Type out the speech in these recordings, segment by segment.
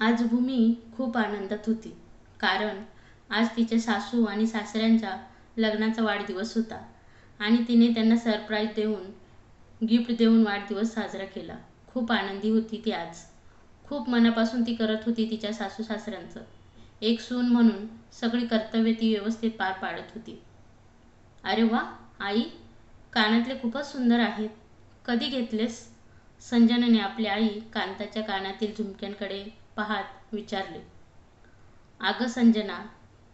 आज भूमी खूप आनंदात होती. कारण आज तिच्या सासू आणि सासऱ्यांच्या लग्नाचा वाढदिवस होता आणि तिने त्यांना सरप्राईज देऊन गिफ्ट देऊन वाढदिवस साजरा केला. खूप आनंदी होती ती आज. खूप मनापासून ती करत होती तिच्या सासू सासऱ्यांचं. एक सून म्हणून सगळी कर्तव्य ती व्यवस्थित पार पाडत होती. अरे वा आई कानातले खूपच सुंदर आहेत. कधी घेतलेस? संजनाने आपली आई कांताच्या कानातील झुमक्यांकडे पाहत विचारले. अगं संजना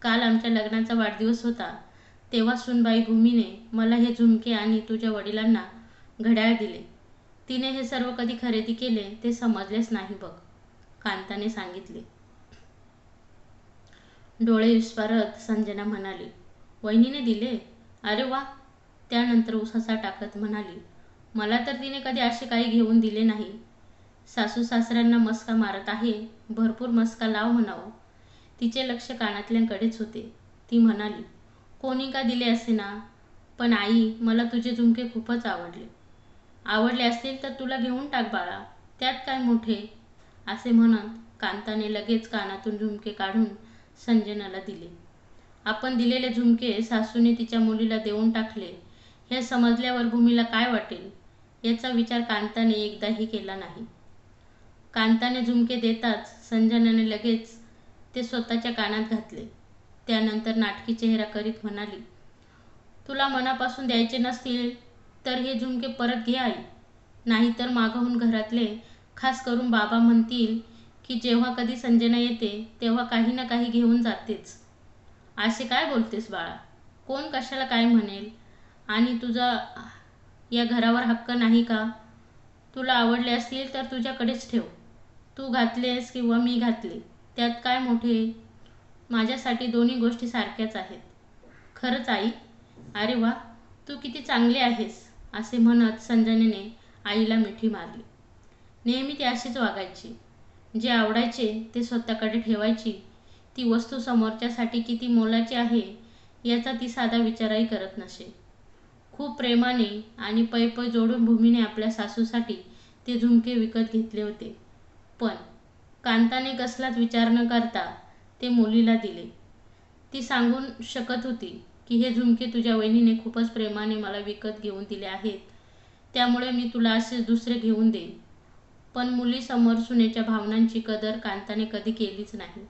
काल आमच्या लग्नाचा वाढदिवस होता. तेव्हा सुनबाई भूमीने मला हे झुमके आणि तुझ्या वडिलांना घड्याळ दिले. तिने हे सर्व कधी खरेदी केले ते समजलेच नाही बघ कांताने सांगितले. डोळे विस्फारत संजना म्हणाली वहिनीने दिले? अरे वा! त्यानंतर उसासा टाकत म्हणाली मला तर तिने कधी असे काही घेऊन दिले नाही. सासू सासऱ्यांना मस्का मारत आहे भरपूर मस्का लाव म्हणावं. तिचे लक्ष कानातल्यांकडेच होते. ती म्हणाली कोणी का दिले असे ना? पण आई मला तुझे झुमके खूपच आवडले. आवडले असतील तर तुला घेऊन टाक बाळा त्यात काय मोठे असे म्हणत कांताने लगेच कानातून झुमके काढून संजनाला दिले. आपण दिलेले झुमके सासूने तिच्या मुलीला देऊन टाकले. हे समजल्यावर भूमीला काय वाटेल? याचा विचार कांताने एकदाही केला नाही. कांताने झुमके देताच संजनाने लगेच ते स्वतःच्या कानात घातले. त्यानंतर नाटकी चेहरा करीत म्हणाली तुला मनापासून द्यायचे नसतील तर हे झुमके परत घे आई. नाहीतर मागहून घरातले खास करून बाबा म्हणतील की जेव्हा कधी संजना येते तेव्हा काही ना काही घेऊन जातेच. असे काय बोलतेस बाळा? कोण कशाला काय म्हणेल? आणि तुझा या घरावर हक्क नाही का? तुला आवडले असतील तर तुझ्याकडेच ठेव. तू घातलेस किंवा मी घातले त्यात काय मोठे? माझ्यासाठी दोन्ही गोष्टी सारख्याच आहेत. खरंच आई? अरे वा तू किती चांगली आहेस असे म्हणत संजनेने आईला मिठी मारली. नेहमी ती अशीच वागायची. जे आवडायचे ते स्वतःकडे ठेवायची. ती वस्तू समोरच्यासाठी किती मोलाची आहे याचा ती साधा विचारही करत नसे. खूप प्रेमाने आणि पै पै जोडून भूमीने आपल्या सासूसाठी ते झुमके विकत घेतले होते. पण कांताने कसलाच विचार न करता ते मुलीला दिले. ती सांगून शकत होती की हे झुमके तुझ्या वहिनीने खूपच प्रेमाने मला विकत घेऊन दिले आहेत. त्यामुळे मी तुला असे दुसरे घेऊन देईन. पण मुलीसमोर सुनेच्या भावनांची कदर कांताने कधी केलीच नाही.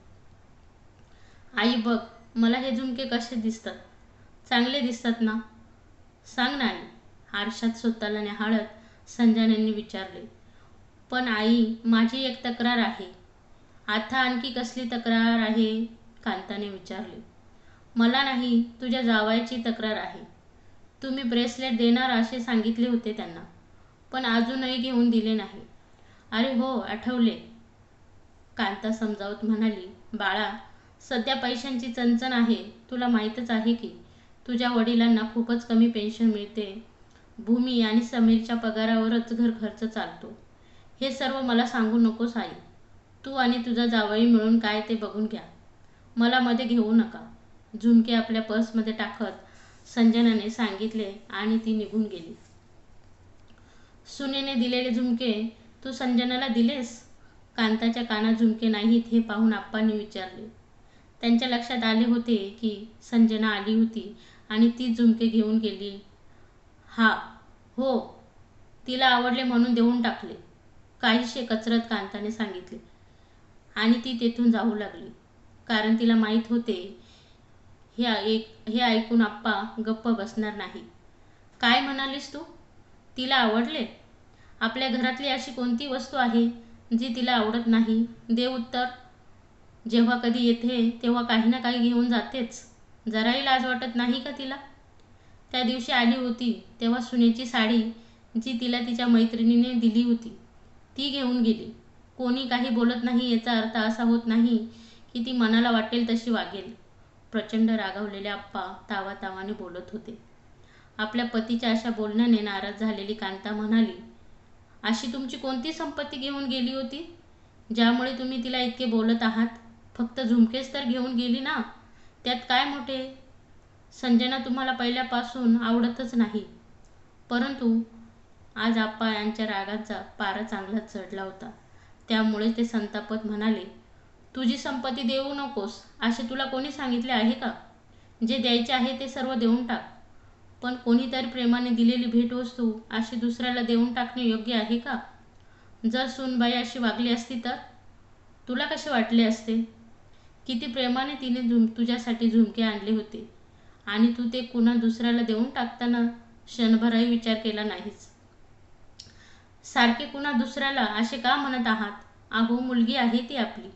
आई बघ मला हे झुमके कसे दिसतात? चांगले दिसतात ना? सांग ना आई आरशात स्वतःला निहाळत संजनांनी विचारले. पण आई माझी एक तक्रार आहे. आता आणखी कसली तक्रार आहे? कांताने विचारले. मला नाही तुझ्या जावायची तक्रार आहे. तुम्ही ब्रेसलेट देणार असे सांगितले होते त्यांना पण अजूनही घेऊन दिले नाही. अरे हो आठवले. कांता समजावत म्हणाली बाळा सध्या पैशांची चणचण आहे. तुला माहीतच आहे की तुझ्या वडिलांना खूपच कमी पेन्शन मिळते. भूमी आणि समीरच्या पगारावरच घर खर्च चालतो. हे सर्व मला सांगू नकोस आई. तू आणि तुझा जावई मिळून काय ते बघून घ्या. मला मध्ये घेऊ नका. झुमके आपल्या पर्समध्ये टाकत संजनाने सांगितले आणि ती निघून गेली. सुनेने दिलेले झुमके तू संजनाला दिलेस? कांताच्या कानात झुमके नाहीत हे पाहून आप्पांनी विचारले. त्यांच्या लक्षात आले होते की संजना आली होती आणि ती झुमके घेऊन गेली. हा हो तिला आवडले म्हणून देऊन टाकले. काहीशे कचरत कांताने सांगितले. आणि ती तेथून जाऊ लागली. कारण तिला माहीत होते हे ऐक हे ऐकून आप्पा गप्प बसणार नाही. काय म्हणालीस तू? तिला आवडले? आपल्या घरातली अशी कोणती वस्तू आहे जी तिला आवडत नाही? दे उत्तर. जेव्हा कधी येते तेव्हा काही ना काही घेऊन जातेच. जराही लाज वाटत नाही का तिला? त्या दिवशी आली होती तेव्हा सुनेची साडी जी तिला तिच्या मैत्रिणीने दिली होती. ती घेऊन गेली. कोणी काही बोलत नाही याचा अर्थ असा होत नाही की ती मनाला वाटेल तशी वागेल. प्रचंड रागावलेले आप्पा तावा तावाने बोलत होते. आपल्या पतीच्या अशा बोलण्याने नाराज झालेली कांता म्हणाली अशी तुमची कोणती संपत्ती घेऊन गेली होती? ज्यामुळे तुम्ही तिला इतके बोलत आहात? फक्त झुमकेच तर घेऊन गेली ना? त्यात काय मोठे? संजना तुम्हाला पहिल्यापासून आवडतच नाही. परंतु आज आप्पा यांच्या रागाचा पारा चांगलाच चढला होता. त्यामुळे ते संतापत म्हणाले तुझी संपत्ती देऊ नकोस असे तुला कोणी सांगितले आहे का? जे द्यायचे आहे ते सर्व देऊन टाक. पण कोणीतरी प्रेमाने दिलेली भेटवस्तू अशी दुसऱ्याला देऊन टाकणे योग्य आहे का? जर सूनबाई अशी वागली असती तर? तुला कसे वाटले असते? किती प्रेमाने तिने झुम तुझ्यासाठी झुमके आणले होते. आणि तू ते कुणा दुसऱ्याला देऊन टाकताना क्षणभरही विचार केला नाहीस. सारखे कुणा दुसऱ्याला असे का म्हणत आहात? अहो मुलगी आहे ती आपली.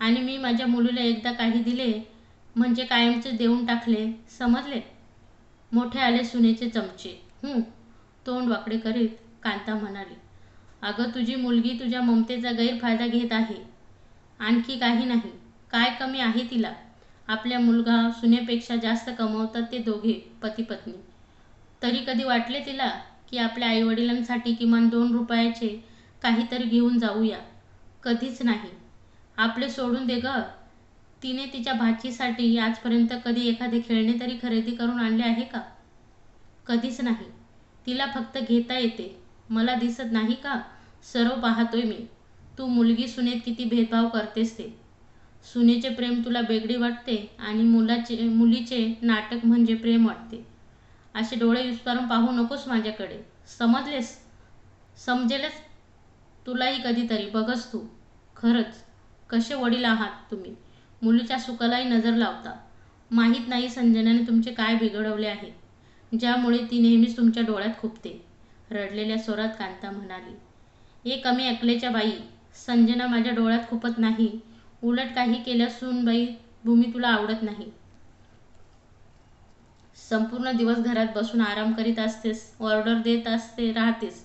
आणि मी माझ्या मुलीला एकदा काही दिले म्हणजे कायमचे देऊन टाकले समजले? मोठे आले सुनेचे चमचे. हं तोंड वाकडे करीत कांता म्हणाली अगं तुझी मुलगी तुझ्या ममतेचा गैरफायदा घेत आहे. आणखी काही नाही. काय कमी आहे तिला? आपल्या मुलगा सुनेपेक्षा जास्त कमवतात ते दोघे पती पत्नी तरी कधी वाटले तिला? की आपल्या आईवडिलांसाठी किमान दोन रुपयाचे काहीतरी घेऊन जाऊया. कधीच नाही. आपले सोडून दे ग. तिने तिच्या भाचीसाठी आजपर्यंत कधी एखादे खेळणे तरी खरेदी करून आणले आहे का? कधीच नाही. तिला फक्त घेता येते. मला दिसत नाही का? सर्व पाहतोय मी. तू मुलगी सुनेत किती भेदभाव करतेस ते. सुनेचे प्रेम तुला बेगडी वाटते आणि मुलाचे मुलीचे नाटक म्हणजे प्रेम वाटते. असे डोळे विस्तारून पाहू नकोस माझ्याकडे. समजलेस? समजेलच? तुलाही कधीतरी. बघस तू. खरंच. कसे वडील आहात तुम्ही? मुलीच्या सुखालाही नजर लावता. माहीत नाही संजनाने तुमचे काय बिघडवले आहे. ज्यामुळे ती नेहमीच तुमच्या डोळ्यात खुपते. रडलेल्या स्वरात कांता म्हणाली ये कमी अकलेच्या बाई संजना माझ्या डोळ्यात खुपत नाही. उलट काही केल्यासून बाई भूमी तुला आवडत नाही. संपूर्ण दिवस घरात बसून आराम करीत असतेस ऑर्डर देत असते राहतेस.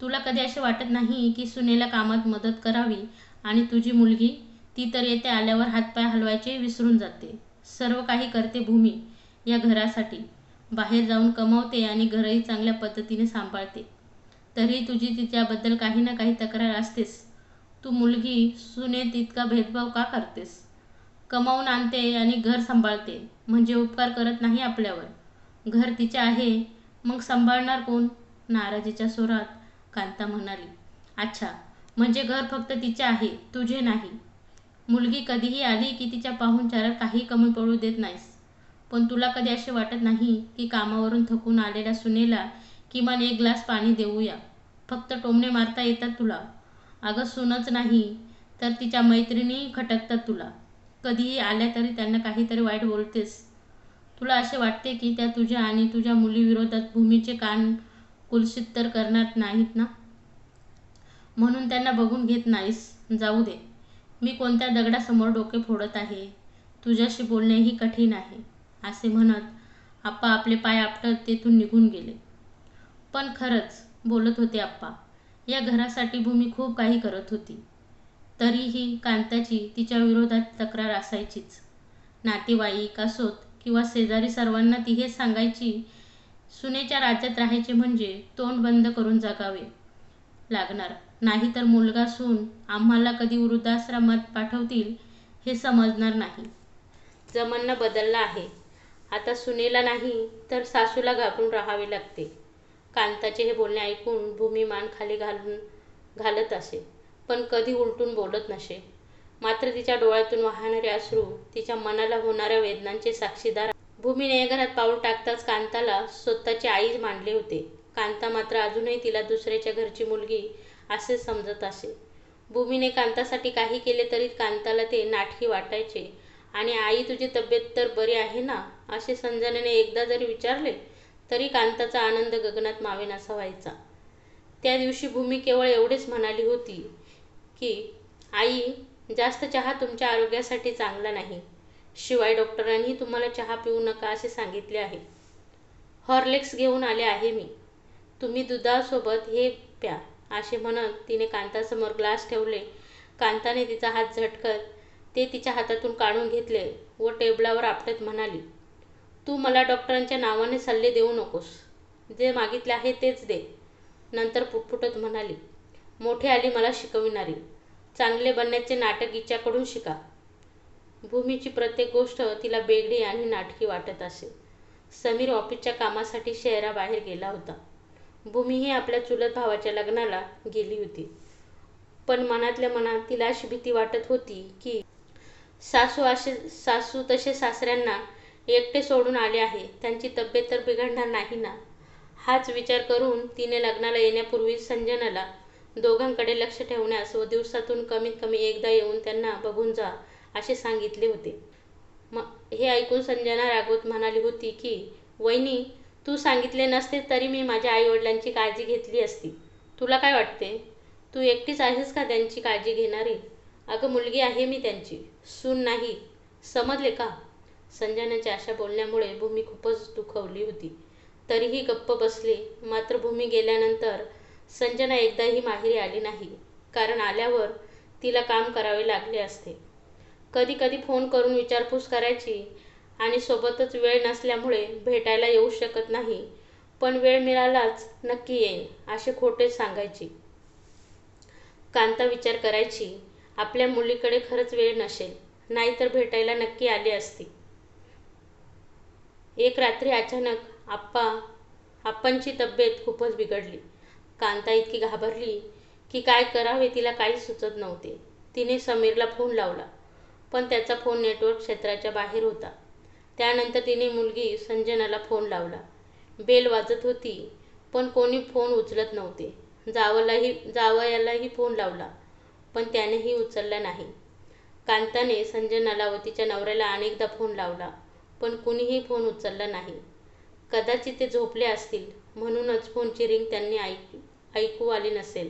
तुला कधी असे वाटत नाही की सुनेला कामात मदत करावी आणि तुझी मुलगी ती तर येते आल्यावर हातपाय हलवायचे विसरून जाते. सर्व काही करते भूमी या घरासाठी. बाहेर जाऊन कमावते आणि घरही चांगल्या पद्धतीने सांभाळते. तरी तुझी तिच्याबद्दल काही ना काही तक्रार असतेस. तू मुलगी सुनेत इतका भेदभाव का करतेस? कमावून आणते आणि घर सांभाळते. म्हणजे उपकार करत नाही आपल्यावर. घर तिचे आहे मग सांभाळणार कोण? नाराजीच्या स्वरात कांता म्हणाली. अच्छा म्हणजे घर फक्त तिचे आहे तुझे नाही. मुलगी कधीही आली की तिच्या पाहुणचारात काही कमी पडू देत नाहीस. पण तुला कधी असे वाटत नाही की कामावरून थकून आलेल्या सुनेला किमान एक ग्लास पाणी देऊया? फक्त टोमणे मारता येतात तुला. अगं सुनच नाही तर तिच्या मैत्रिणी खटकतात तुला. कधीही आल्या तरी त्यांना काहीतरी वाईट बोलतेस. तुला असे वाटते की त्या तुझ्या आणि तुझ्या मुलीविरोधात भूमीचे कान कुलसित तर करणार नाहीत ना? म्हणून त्यांना बघून घेत नाहीस. जाऊ दे. मी कोणत्या दगडासमोर डोके फोडत आहे? तुझ्याशी बोलणेही कठीण आहे असे म्हणत आप्पा आपले पाय आपटत तेथून निघून गेले. पण खरंच बोलत होते आप्पा या घरासाठी भूमी खूप काही करत होती. तरीही कांताची तिच्या विरोधात तक्रार असायचीच. नातेवाईक असोत किंवा शेजारी सर्वांना ती हे सांगायची सुनेच्या राज्यात राहायचे म्हणजे तोंड बंद करून जगावे लागणार. नाही तर मुलगा सून आम्हाला कधी वृद्धाश्रमात पाठवतील हे समजणार नाही. जमन्न बदलला आहे. आता सुनेला नाही तर सासूला घाबरून राहावे लागते. कांताचे हे बोलणे ऐकून भूमिमान खाली घालून घालत असे. पण कधी उलटून बोलत नसे. मात्र तिच्या डोळ्यातून वाहणारे अश्रू तिच्या मनाला होणाऱ्या वेदनांचे साक्षीदार भूमीने घरात पाऊल टाकताच कांताला स्वतःची आईच मांडले होते. कांता मात्र अजूनही तिला दुसऱ्याच्या घरची मुलगी असे समजत असे. भूमीने कांतासाठी काही केले तरी कांताला ते नाटकी वाटायचे. आणि आई तुझी तब्येत तर बरी आहे ना असे संजनाने एकदा जरी विचारले तरी कांताचा आनंद गगनात मावेनासा व्हायचा. त्या दिवशी भूमी केवळ एवढेच म्हणाली होती की आई जास्त चहा तुमच्या आरोग्यासाठी चांगला नाही. शिवाय डॉक्टरांनी तुम्हाला चहा पिऊ नका असे सांगितले आहे. हॉर्लेक्स घेऊन आले आहे मी. तुम्ही दुधासोबत हे प्या असे म्हणत तिने कांतासमोर ग्लास ठेवले. कांताने तिचा हात झटकत ते तिच्या हातातून काढून घेतले व टेबलावर आपटत म्हणाली तू मला डॉक्टरांच्या नावाने सल्ले देऊ नकोस. जे मागितले आहे तेच दे. नंतर पुटपुटत म्हणाली मोठी आली मला शिकविणारी. चांगले बनण्याचे नाटक हिच्याकडून शिका. भूमीची प्रत्येक गोष्ट तिला बेगडी आणि नाटकी वाटत असे. समीर ऑफिसच्या कामासाठी शहराबाहेर गेला होता. भूमीही आपल्या चुलत भावाच्या लग्नाला गेली होती. पण मनातल्या मनात तिला अशी भीती वाटत होती की सासू असे सासू तसे सासऱ्यांना एकटे सोडून आले आहे. त्यांची तब्येत तर बिघडणार नाही ना? हाच विचार करून तिने लग्नाला येण्यापूर्वी संजनाला दोघांकडे लक्ष ठेवण्यास व दिवसातून कमीत कमी एकदा येऊन त्यांना बघून जा असे सांगितले होते. म हे ऐकून संजना रागवत म्हणाली होती की वहिनी तू सांगितले नसते तरी मी माझ्या आईवडिलांची काळजी घेतली असती. तुला काय वाटते? तू एकटीच आहेस का त्यांची काळजी घेणारी? अगं मुलगी आहे मी त्यांची. सून नाही. समजले का? संजनाच्या अशा बोलण्यामुळे भूमी खूपच दुखवली होती. तरीही गप्प बसली. मात्र भूमी गेल्यानंतर संजना एकदाही माहेरी आली नाही. कारण आल्यावर तिला काम करावे लागले असते. कधी कधी फोन करून विचारपूस करायची आणि सोबतच वेळ नसल्यामुळे भेटायला येऊ शकत नाही. पण वेळ मिळालाच नक्की येईन असे खोटेच सांगायची. कांता विचार करायची आपल्या मुलीकडे खरंच वेळ नसेल नाहीतर भेटायला नक्की आली असती. एक रात्री अचानक आप्पा आप्पांची तब्येत खूपच बिघडली. कांता इतकी घाबरली की काय करावे तिला काहीच सुचत नव्हते. तिने समीरला फोन लावला. पण त्याचा फोन नेटवर्क क्षेत्राच्या बाहेर होता. त्यानंतर तिने मुलगी संजनाला फोन लावला. बेल वाजत होती पण कोणी फोन उचलत नव्हते. जावलाही जावयालाही फोन लावला पण त्यानेही उचलला नाही. कांताने संजनाला व तिच्या नवऱ्याला अनेकदा फोन लावला पण कुणीही फोन उचलला नाही. कदाचित ते झोपले असतील म्हणूनच फोनची रिंग त्यांनी ऐकली ऐकू आली नसेल.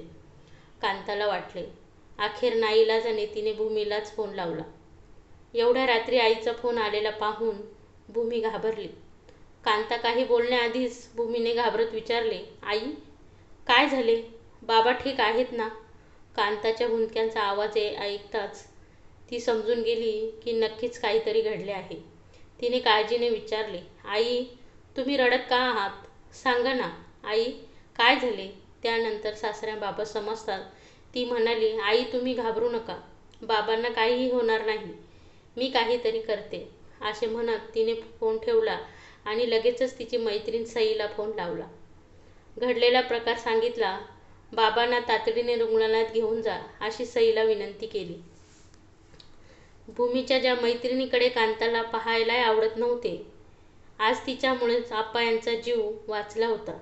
कांताला वाटले अखेर नाईलाजाने तिने भूमीलाच फोन लावला. एवढ्या रात्री आईचा फोन आलेला पाहून भूमी घाबरली. कांता काही बोलण्याआधीच भूमीने घाबरत विचारले आई काय झाले? बाबा ठीक आहेत ना? कांताच्या हुंदक्यांचा आवाज ऐकताच ती समजून गेली की नक्कीच काहीतरी घडले आहे. तिने काळजीने विचारले आई तुम्ही रडत का आहात? सांगा ना. आई काय झाले? त्यानंतर सासऱ्यांबाबत समजतात. ती म्हणाली आई तुम्ही घाबरू नका. बाबांना काहीही होणार नाही. मी काहीतरी करते. असे म्हणत तिने फोन ठेवला आणि लगेचच तिची मैत्रीण सईला फोन लावला. घडलेला प्रकार सांगितला बाबांना तातडीने रुग्णालयात घेऊन जा अशी सईला विनंती केली. भूमीच्या ज्या मैत्रिणीकडे कांताला पाहायलाही आवडत नव्हते आज तिच्यामुळेच आप्पा यांचा जीव वाचला होता.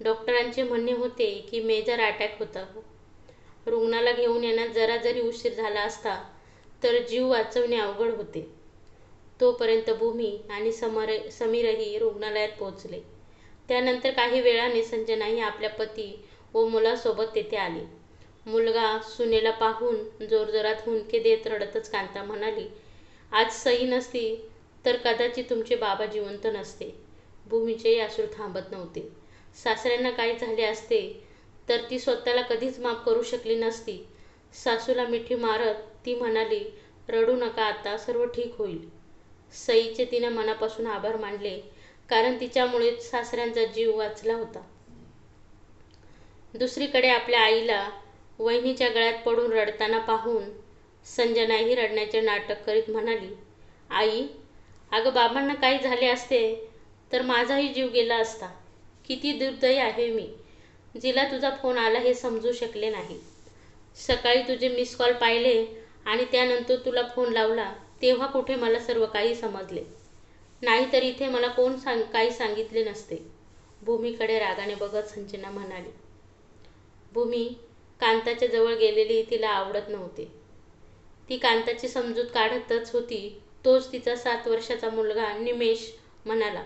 डॉक्टरांचे म्हणणे होते की मेजर अटॅक होता. रुग्णाला घेऊन येण्यात जरा जरी उशीर झाला असता तर जीव वाचवणे अवघड होते. तोपर्यंत भूमी आणि समर समीरही रुग्णालयात पोहोचले. त्यानंतर काही वेळाने संजनाही आपल्या पती व मुलासोबत तेथे आली. मुलगा सुनेला पाहून जोरजोरात हुंदके देत रडतच कांता म्हणाली आज सई नसती तर कदाचित तुमचे बाबा जिवंत नसते भूमीचेही आसूर थांबत नव्हते. सासऱ्यांना काही झाले असते तर ती स्वतःला कधीच माफ करू शकली नसती. सासूला मिठी मारत ती म्हणाली रडू नका आता सर्व ठीक होईल. सईचे तिने मनापासून आभार मानले कारण तिच्यामुळेच सासऱ्यांचा जीव वाचला होता. दुसरीकडे आपल्या आईला वहिनीच्या गळ्यात पडून रडताना पाहून संजनाही रडण्याचे नाटक करीत म्हणाली आई अगं बाबांना काही झाले असते तर माझाही जीव गेला असता. किती दुर्दयी आहे मी जिला तुझा फोन आला हे समजू शकले नाही. सकाळी तुझे मिस कॉल पाहिले आणि त्यानंतर तुला फोन लावला तेव्हा कुठे मला सर्व काही समजले. नाहीतर इथे मला कोण सांग काही सांगितले नसते. भूमीकडे रागाने बघत संजना म्हणाली भूमी कांताच्या जवळ गेलेली तिला आवडत नव्हते. ती कांताची समजूत काढतच होती तोच तिचा सात वर्षाचा मुलगा निमेश म्हणाला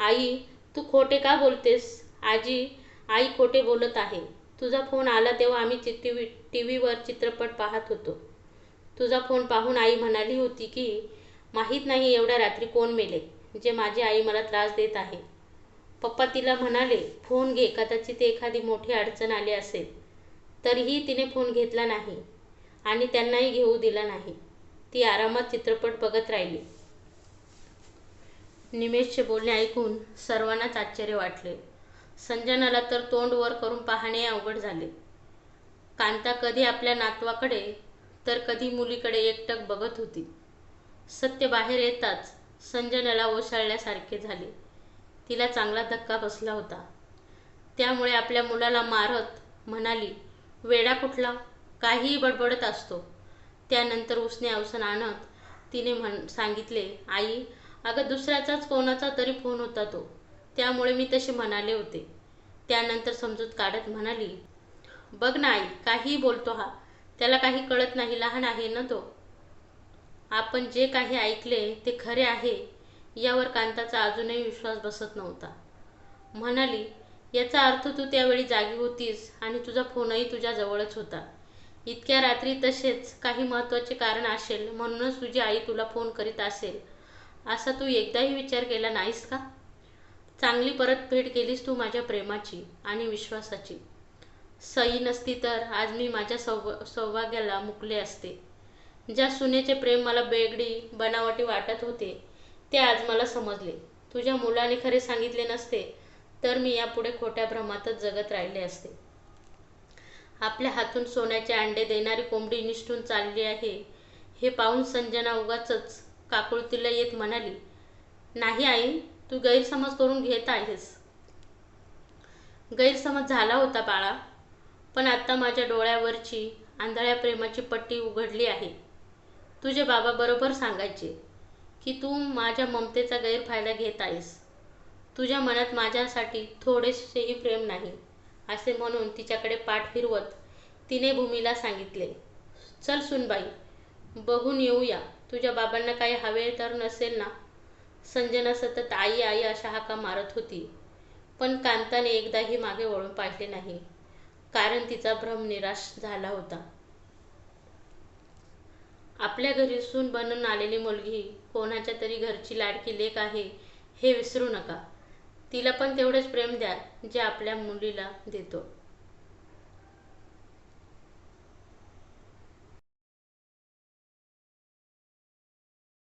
आई तू खोटे का बोलतेस? आजी आई खोटे बोलत आहे. तुझा फोन आला तेव्हा आम्ही टी व्ही टी व्हीवर चित्रपट पाहत होतो. तुझा फोन पाहून आई म्हणाली होती की माहीत नाही एवढ्या रात्री कोण मेले जे माझी आई मला त्रास देत आहे. पप्पा तिला म्हणाले फोन घे कदाचित एखादी मोठी अडचण आली असेल. तरीही तिने फोन घेतला नाही आणि त्यांनाही घेऊ दिला नाही. ती आरामात चित्रपट बघत राहिली. निमेशचे बोलणे ऐकून सर्वांनाच आश्चर्य वाटले. संजनाला तर तोंड वर करून पाहणे अवघड झाले. कांता कधी आपल्या नातवाकडे तर कधी मुलीकडे एकटक बघत होती. सत्य बाहेर येताच संजनाला ओसाळल्यासारखे झाले. तिला चांगला धक्का बसला होता. त्यामुळे आपल्या मुलाला मारत म्हणाली वेडा कुठला? काहीही बडबडत असतो. त्यानंतर उसने अवसान आणत तिने म्हण सांगितले आई अगं दुसऱ्याचाच कोणाचा तरी फोन होता तो. त्यामुळे मी तसे म्हणाले होते. त्यानंतर समजूत काढत म्हणाली बघ ना आई काहीही बोलतो हा. त्याला काही कळत नाही लहान आहे ना तो. आपण जे काही ऐकले ते खरे आहे यावर कांताचा अजूनही विश्वास बसत नव्हता. म्हणाली याचा अर्थ तू त्यावेळी जागी होतीस आणि तुझा फोनही तुझ्याजवळच होता. इतक्या रात्री तसेच काही महत्त्वाचे कारण असेल म्हणूनच तुझी आई तुला फोन करीत असेल. असा तू एकदाही विचार केला नाहीस का? चांगली परतफेड केलीस तू माझ्या प्रेमाची आणि विश्वासाची. सई नसती तर आज मी माझ्या सौभ सौभाग्याला मुकले असते. ज्या सुनेचे प्रेम मला बेगडी बनावटी वाटत होते ते आज मला समजले. तुझ्या मुलाने खरे सांगितले नसते तर मी यापुढे खोट्या भ्रमातच जगत राहिले असते. आपल्या हातून सोन्याचे अंडे देणारी कोंबडी निष्ठून चालली आहे हे पाहून संजना उगाचच काकुळतीला येत म्हणाली नाही आई तू गैरसमज करून घेत आहेस. गैरसमज झाला होता बाळा पण आत्ता माझ्या डोळ्यावरची आंधळ्या प्रेमाची पट्टी उघडली आहे. तुझे बाबा बरोबर सांगायचे की तू माझ्या ममतेचा गैरफायदा घेत आहेस. तुझ्या मनात माझ्यासाठी थोडेसेही प्रेम नाही असे म्हणून तिच्याकडे पाठ फिरवत तिने भूमीला सांगितले. चल सुनबाई बघून येऊया. तुझ्या बाबांना काही हवे तर नसेल ना? संजना सतत आई आई अशा हाका मारत होती. पण कांताने एकदाही मागे वळून पाहिले नाही. कारण तिचा भ्रम निराश झाला होता. आपल्या घरी सून बनून आलेली मुलगी कोणाच्या तरी घरची लाडकी लेक आहे हे विसरू नका. तिला पण तेवढेच प्रेम द्या जे आपल्या मुलीला देतो.